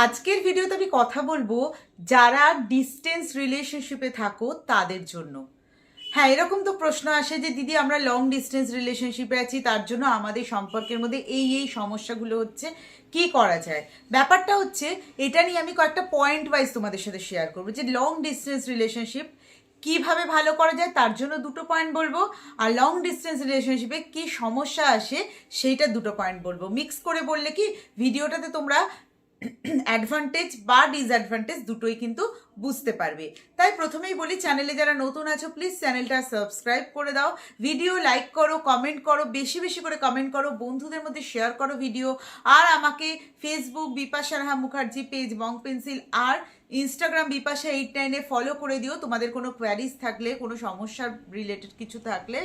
আজকের ভিডিওতে আমি কথা বলব যারা ডিস্টেন্স রিলেশনশিপে থাকো তাদের জন্য। হ্যাঁ এরকম তো প্রশ্ন আসে যে, দিদি, আমরা লং ডিস্টেন্স রিলেশনশিপে আছি, তার জন্য আমাদের সম্পর্কের মধ্যে এই এই সমস্যাগুলো হচ্ছে, কি করা যায়? ব্যাপারটা হচ্ছে, এটা নিয়ে আমি কয়েকটা পয়েন্ট ওয়াইজ তোমাদের সাথে শেয়ার করব যে লং ডিস্টেন্স রিলেশনশিপ কীভাবে ভালো করা যায়, তার জন্য দুটো পয়েন্ট বলব, আর লং ডিস্টেন্স রিলেশনশিপে কি সমস্যা আসে, সেইটা দুটো পয়েন্ট বলব। মিক্স করে বললে কি, ভিডিওটাতে তোমরা অ্যাডভান্টেজ বা ডিসঅ্যাডভান্টেজ দুটোই কিন্তু বুঝতে পারবে। তাই প্রথমেই বলি চ্যানেলে যারা নতুন আছো প্লিজ চ্যানেলটা সাবস্ক্রাইব করে দাও। ভিডিও লাইক করো কমেন্ট করো, বেশি বেশি করে কমেন্ট করো, বন্ধুদের মধ্যে শেয়ার করো ভিডিও আর আমাকে ফেসবুক বিপাশারহা মুখার্জি পেজ বং পেন্সিল আর ইনস্টাগ্রাম বিপাশা এইট নাইনে ফলো করে দিও। তোমাদের কোনো কোয়ারিজ থাকলে, কোনো সমস্যার রিলেটেড কিছু থাকলে,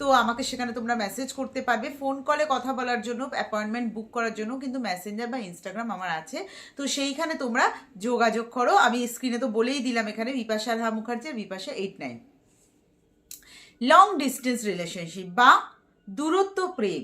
তো আমাকে সেখানে তোমরা মেসেজ করতে পারবে। ফোন কলে কথা বলার জন্য অ্যাপয়েন্টমেন্ট বুক করার জন্য কিন্তু মেসেঞ্জার বা ইনস্টাগ্রাম আমার আছে। তো সেইখানে তোমরা যোগাযোগ করো। আমি স্ক্রিনে তো বলেই দিলাম এখানে বিপাশা রাহা মুখার্জি আর Bipasha eight nine long distance relationship বা দূরত্ব প্রেম।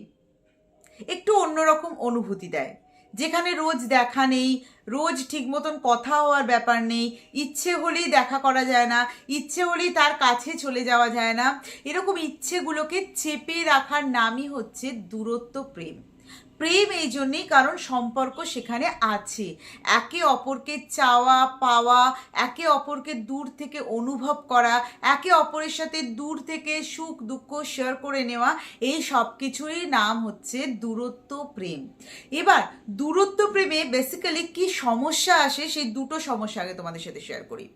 একটু অন্যরকম অনুভূতি দেয়। যেখানে রোজ দেখা নেই, রোজ ঠিক মতন কথা হওয়ার ব্যাপার নেই, ইচ্ছে হলেই দেখা করা যায় না, ইচ্ছে হলেই তার কাছে চলে যাওয়া যায় না। এরকম ইচ্ছেগুলোকে চেপে রাখার নামই হচ্ছে দূরত্ব প্রেম। প্রেম এই জন্যেই কারণ সম্পর্ক সেখানে আছে। একে অপরকে চাওয়া, পাওয়া, একে অপরকে দূর থেকে অনুভব করা, একে অপরের সাথে দূর থেকে সুখ, দুঃখ শেয়ার করে নেওয়া, এই সব কিছুরই নাম হচ্ছে দূরত্ব প্রেম। এবার, দূরত্ব প্রেমে বেসিক্যালি কি সমস্যা আসে সেই দুটো সমস্যা আগে তোমাদের সাথে শেয়ার করি।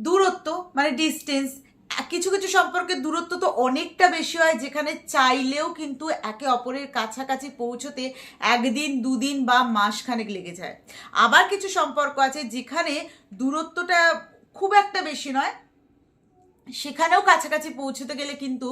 দূরত্ব মানে ডিস্টেন্স কিছু কিছু সম্পর্কে দূরত্ব তো অনেকটা বেশি হয়, যেখানে চাইলেও কিন্তু একে অপরের কাছাকাছি পৌঁছতে একদিন, দুদিন বা মাসখানেক লেগে যায়। আবার কিছু সম্পর্ক আছে যেখানে দূরত্বটা খুব একটা বেশি নয় সেখানেও কাছাকাছি পৌঁছতে গেলে কিন্তু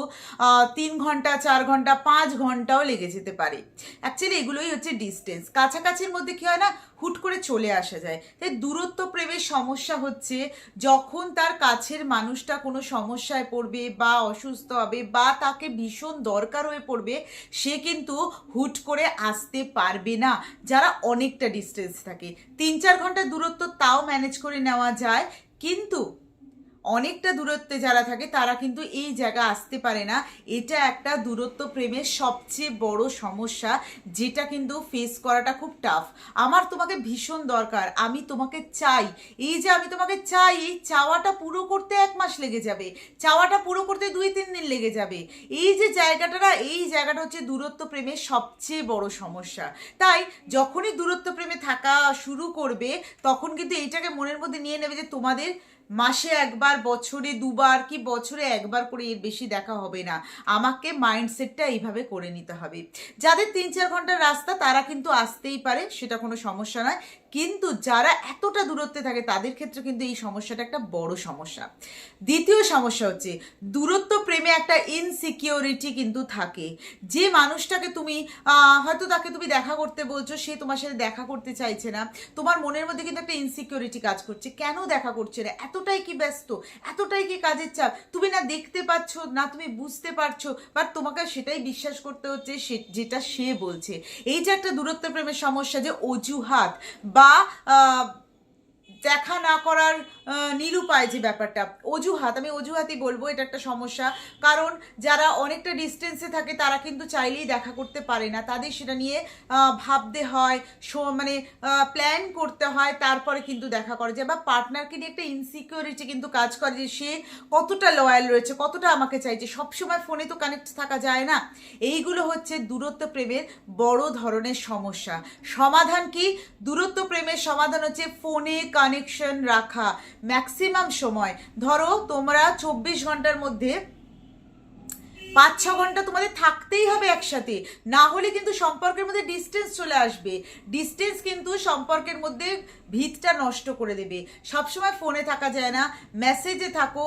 তিন ঘণ্টা, চার ঘণ্টা, পাঁচ ঘন্টাও লেগে যেতে পারে। অ্যাকচুয়ালি এগুলোই হচ্ছে ডিস্টেন্স কাছাকাছির মধ্যে কী হয় না, হুট করে চলে আসা যায়। তাই দূরত্ব প্রেমের সমস্যা হচ্ছে যখন তার কাছের মানুষটা কোনো সমস্যায় পড়বে বা অসুস্থ হবে বা তাকে ভীষণ দরকার হয়ে পড়বে, সে কিন্তু হুট করে আসতে পারবে না। যারা অনেকটা ডিস্টেন্স থাকে। তিন চার ঘণ্টা দূরত্ব তাও ম্যানেজ করে নেওয়া যায়। কিন্তু অনেকটা দূরত্বে যারা থাকে, তারা কিন্তু এই জায়গা আসতে পারে না। এটা একটা দূরত্ব প্রেমের সবচেয়ে বড় সমস্যা, যেটা কিন্তু ফেস করাটা খুব টাফ আমার তোমাকে ভীষণ দরকার, আমি তোমাকে চাই। এই যে আমি তোমাকে চাই, এই চাওয়াটা পুরো করতে এক মাস লেগে যাবে, চাওয়াটা পুরো করতে দুই তিন দিন লেগে যাবে। এই যে জায়গাটা না, এই জায়গাটা হচ্ছে দূরত্ব প্রেমের সবচেয়ে বড় সমস্যা। তাই যখনই দূরত্ব প্রেমে থাকা শুরু করবে, তখন কিন্তু এইটাকে মনের মধ্যে নিয়ে নেবে যে তোমাদের মাসে একবার, বছরে দুবার কি বছরে একবার করে এর বেশি দেখা হবে না। আমাকে মাইন্ডসেটটা এইভাবে করে নিতে হবে। যাদের তিন চার ঘণ্টার রাস্তা, তারা কিন্তু আসতেই পারে, সেটা কোনো সমস্যা নয়। কিন্তু যারা এতটা দূরত্বে থাকে, তাদের ক্ষেত্রে কিন্তু এই সমস্যাটা একটা বড় সমস্যা। দ্বিতীয় সমস্যা হচ্ছে, দূরত্ব প্রেমে একটা ইনসিকিউরিটি কিন্তু থাকে। যে মানুষটাকে তুমি হয়তো তাকে তুমি দেখা করতে বলছো, সে তোমার সাথে দেখা করতে চাইছে না। তোমার মনের মধ্যে কিন্তু একটা ইনসিকিউরিটি কাজ করছে। কেন দেখা করছে না? এতটাই কি ব্যস্ত? এতটাই কি কাজের চাপ? তুমি না দেখতে পাচ্ছ, না তুমি বুঝতে পারছ বা তোমাকে সেটাই বিশ্বাস করতে হচ্ছে, সে- যেটা সে বলছে। এই যে একটা দূরত্ব প্রেমের সমস্যা যে অজুহাত বা দেখা না করার নিরুপায় যে ব্যাপারটা। অজুহাত, আমি অজুহাতই বলব, এটা একটা সমস্যা। কারণ যারা অনেকটা ডিস্টেন্সে থাকে, তারা কিন্তু চাইলেই দেখা করতে পারে না। তাদের সেটা নিয়ে ভাবতে হয় মানে প্ল্যান করতে হয়, তারপরে কিন্তু দেখা করে যায় বা পার্টনারকে নিয়ে একটা ইনসিকিউরিটি কিন্তু কাজ করে যে, সে কতটা লয়াল রয়েছে, কতটা আমাকে চাইছে। সবসময় ফোনে তো কানেক্ট থাকা যায় না। এইগুলো হচ্ছে দূরত্ব প্রেমের বড় ধরনের সমস্যা। সমাধান কি? দূরত্ব প্রেমের সমাধান হচ্ছে ফোনে কানেকশন রাখা। ম্যাক্সিমাম সময়। ধরো তোমরা চব্বিশ ঘণ্টার মধ্যে পাঁচ, ছ ঘণ্টা তোমাদের থাকতেই হবে একসাথে। না হলে কিন্তু সম্পর্কের মধ্যে ডিস্টেন্স চলে আসবে। ডিস্টেন্স কিন্তু সম্পর্কের মধ্যে ভিতটা নষ্ট করে দেবে। সবসময় ফোনে থাকা যায় না। মেসেজে থাকো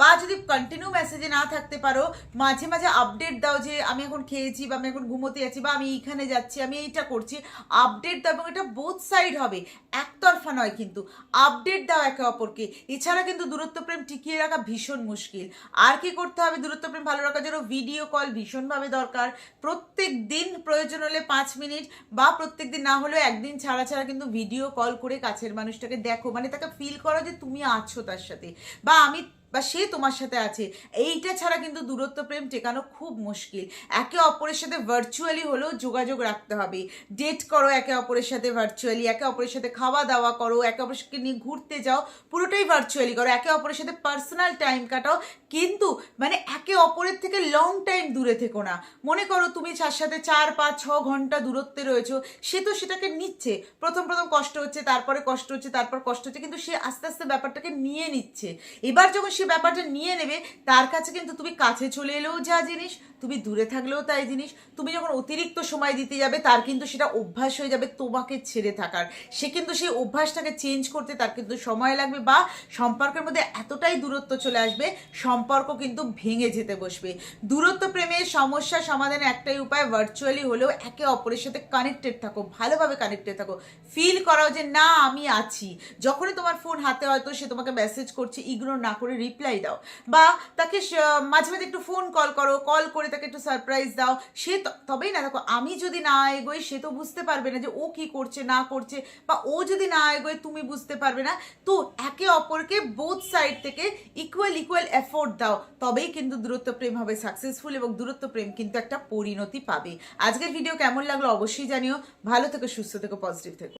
বা যদি কন্টিনিউ মেসেজে না থাকতে পারো, মাঝে মাঝে আপডেট দাও যে আমি এখন খেয়েছি বা আমি এখন ঘুমোতে যাচ্ছি বা আমি এইখানে যাচ্ছি, আমি এইটা করছি আপডেট দাও এবং এটা বোথ সাইড হবে। একতরফা নয় কিন্তু। আপডেট দাও একে অপরকে। এছাড়া কিন্তু দূরত্ব প্রেম টিকিয়ে রাখা ভীষণ মুশকিল। আর কি করতে হবে? দূরত্ব প্রেম ভালো রাখার জন্য ভিডিও কল ভীষণভাবে দরকার। প্রত্যেক দিন প্রয়োজন হলে পাঁচ মিনিট বা প্রত্যেক দিন না হলেও একদিন ছাড়া ছাড়া কিন্তু ভিডিও কল করে কাছের মানুষটাকে দেখো। মানে তাকে ফিল করো যে তুমি আছো তার সাথে। বা আমি বা সে তোমার সাথে আছে, এইটা ছাড়া কিন্তু দূরত্ব প্রেম টেকানো খুব মুশকিল। একে অপরের সাথে ভার্চুয়ালি হলেও যোগাযোগ রাখতে হবে। ডেট করো একে অপরের সাথে ভার্চুয়ালি একে অপরের সাথে খাওয়া দাওয়া করো, একে অপরের সাথে নিয়ে ঘুরতে যাও, পুরোটাই ভার্চুয়ালি করো। একে অপরের সাথে পার্সোনাল টাইম কাটাও, কিন্তু মানে একে অপরের থেকে লং টাইম দূরে থেকো না। মনে করো তুমি তার সাথে চার, পাঁচ, ছ ঘণ্টা দূরত্বে রয়েছো, সে তো সেটাকে নিচ্ছে। প্রথম প্রথম কষ্ট হচ্ছে, তারপরে কষ্ট হচ্ছে, তারপর কষ্ট হচ্ছে, কিন্তু সে আস্তে আস্তে ব্যাপারটাকে নিয়ে নিচ্ছে। এবার যখন সে ব্যাপারটা নিয়ে নেবে, তার কাছে কিন্তু তুমি কাছে চলে এলেও যা জিনিস, তুমি দূরে থাকলেও তাই জিনিস, তুমি যখন অতিরিক্ত সময় দিতে যাবে, তার কিন্তু সেটা অভ্যাস হয়ে যাবে তোমাকে ছেড়ে থাকার। সে কিন্তু সেই অভ্যাসটাকে চেঞ্জ করতে তার কিন্তু সময় লাগবে বা সম্পর্কের মধ্যে এতটাই দূরত্ব চলে আসবে, সম্পর্ক কিন্তু ভেঙে যেতে বসবে। দূরত্ব প্রেমের সমস্যা সমাধানের একটাই উপায় ভার্চুয়ালি হলেও একে অপরের সাথে কানেক্টেড থাকো, ভালোভাবে কানেক্টেড থাকো। ফিল করাও যে না, আমি আছি। যখনই তোমার ফোন হাতে হয়তো সে তোমাকে মেসেজ করছে ইগনোর না করে রিপ্লাই দাও। বা তাকে মাঝে মাঝে একটু ফোন কল করো কল করে তাকে একটু সারপ্রাইজ দাও। সে তবেই না, দেখো, আমি যদি না এগোই, সে তো বুঝতে পারবে না যে ও কি করছে, না করছে, বা ও যদি না এগোয়, তুমি বুঝতে পারবে না। তো একে অপরকে বোথ সাইড থেকে ইকুয়াল ইকুয়াল এফোর্ট দাও। তবেই কিন্তু দূরত্ব প্রেম হবে সাকসেসফুল এবং দূরত্ব প্রেম কিন্তু একটা পরিণতি পাবে। আজকের ভিডিও কেমন লাগল অবশ্যই জানিও। ভালো থেকো, সুস্থ থেকো পজিটিভ থেকো।